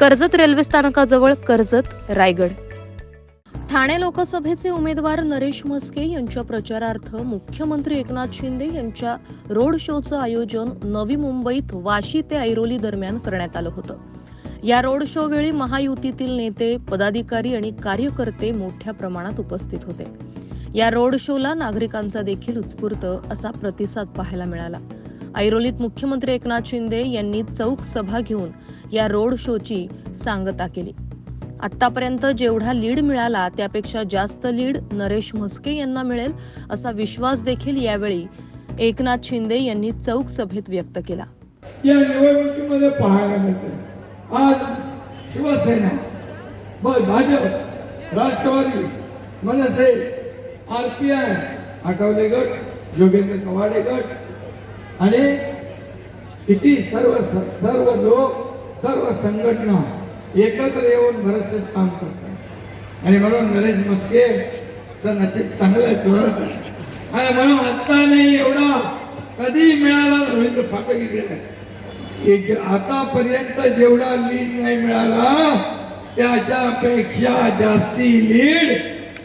Karjat railway स्थानकाजवळ कर्जत रायगड. ठाणे लोकसभेचे उमेदवार नरेश म्हस्के यांच्या प्रचारार्थ मुख्यमंत्री एकनाथ शिंदे यांच्या रोड शोचं आयोजन नवी मुंबईत वाशी ते ऐरोली दरम्यान करण्यात आलं होतं. या रोड शो वेळी महायुतीतील नेते पदाधिकारी आणि कार्यकर्ते मोठ्या प्रमाणात उपस्थित होते. या रोड शोला नागरिकांचा देखील उत्स्फूर्त असा प्रतिसाद पाहायला मिळाला. ऐरोलीत मुख्यमंत्री एकनाथ शिंदे यांनी चौक सभा घेऊन या रोड शोची सांगता केली. आतापर्यंत जेवढा लीड मिळाला त्यापेक्षा जास्त लीड नरेश म्हस्के यांना मिळेल असा विश्वास देखील यावेळी एकनाथ शिंदे यांनी चौक सभेत व्यक्त केला. या निवडणुकीमध्ये पाहायला मिळते आज Shiv Sena Bhajap Rashtrawadi Manase R P I Athawale गट जोगेंद्र कवाडे गट आणि किती सर्व सर्व लोक सर्व संघटना एकत्र येऊन बरेचसे काम करतात. आणि म्हणून गणेश मस्के तर नशीब चांगलं जोरात आहे. आणि म्हणून आता नाही एवढा कधी मिळाला रवींद्र फाटक एक आतापर्यंत जेवढा लीड नाही मिळाला त्याच्यापेक्षा जास्ती लीड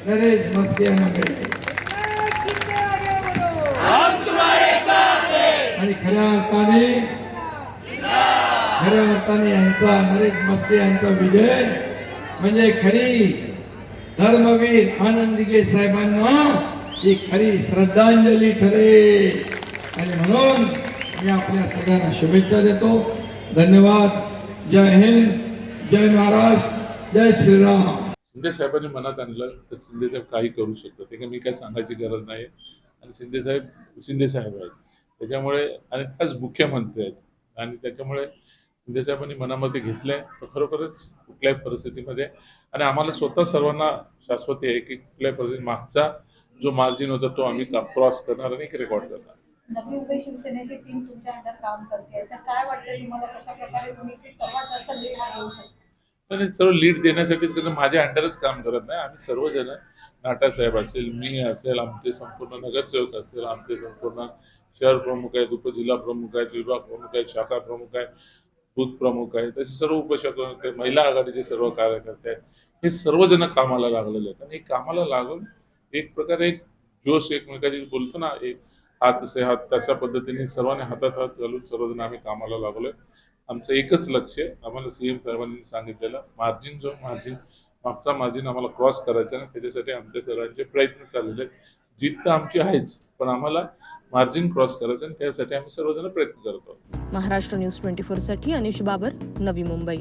नरेश मस्के यांना मिळते आणि खऱ्या अर्थाने खऱ्या अर्थाने यांचा नरेश मस्के यांचा विजय. म्हणजे खरी धर्मवीर आनंदगे साहेबांना ही खरी श्रद्धांजली ठरेल. आणि म्हणून मी आपल्या सगळ्यांना शुभेच्छा देतो. धन्यवाद. जय हिंद. जय महाराष्ट्र जय श्रीराम. शिंदे साहेबांनी मनात आणलं तर शिंदे साहेब काही करू शकतात. ते मी काय सांगायची गरज नाही. आणि शिंदे साहेब शिंदे साहेब आहेत. त्याच्यामुळे आणि त्याच मुख्यमंत्री आहेत. आणि त्याच्यामुळे शिंदेसाहेबांनी मनामध्ये घेतलं आहे खरोखरच कुठल्याही परिस्थितीमध्ये आणि आम्हाला स्वतः सर्वांना शाश्वती आहे की कुठल्याही परिस्थितीत मागचा जो मार्जिन होता तो आम्ही क्रॉस करणार आणि एक रेकॉर्ड करणार. नवी मुंबई शिवसेनेची टीम तुमच्या अंडर काम करते. तर काय वाटतं तुम्हाला कशा प्रकारे तुम्ही सर्वात जास्त लीड घेऊ शकता आणि सर्व लीड देण्यासाठीच कारण माझ्या अंडरच काम करत नाही. आम्ही सर्वजण नाटासाहेब असेल मी असेल आमचे संपूर्ण नगरसेवक असेल आमचे संपूर्ण शहर प्रमुख आहेत उपजिल्हा प्रमुख आहेत विभाग प्रमुख आहेत शाखा प्रमुख आहेत बूथ प्रमुख आहेत. तसे सर्व उपशाखा महिला आघाडीचे सर्व कार्यकर्ते आहेत. हे सर्वजण कामाला लागलेले आहेत. आणि हे कामाला लागून एक प्रकारे एक जोश एकमेकाशी बोलतो ना एक हात असे हात तशा पद्धतीने सर्वांनी हातात हात घालून सर्वजण आम्ही कामाला लागलोय. आमचं एकच लक्ष आहे आम्हाला सीएम साहेबांनी सांगितलेलं मार्जिन जो मार्जिन मागचा मार्जिन आम्हाला क्रॉस करायचा नाही त्याच्यासाठी आमच्या सर्वांचे प्रयत्न चाललेले आहेत. जीत तर आमची आहेच पण आम्हाला मार्जिन क्रॉस करायचं आणि त्यासाठी आम्ही सर्वजण प्रयत्न करतो महाराष्ट्र न्यूज ट्वेंटी साठी अनिश बाबर नवी मुंबई.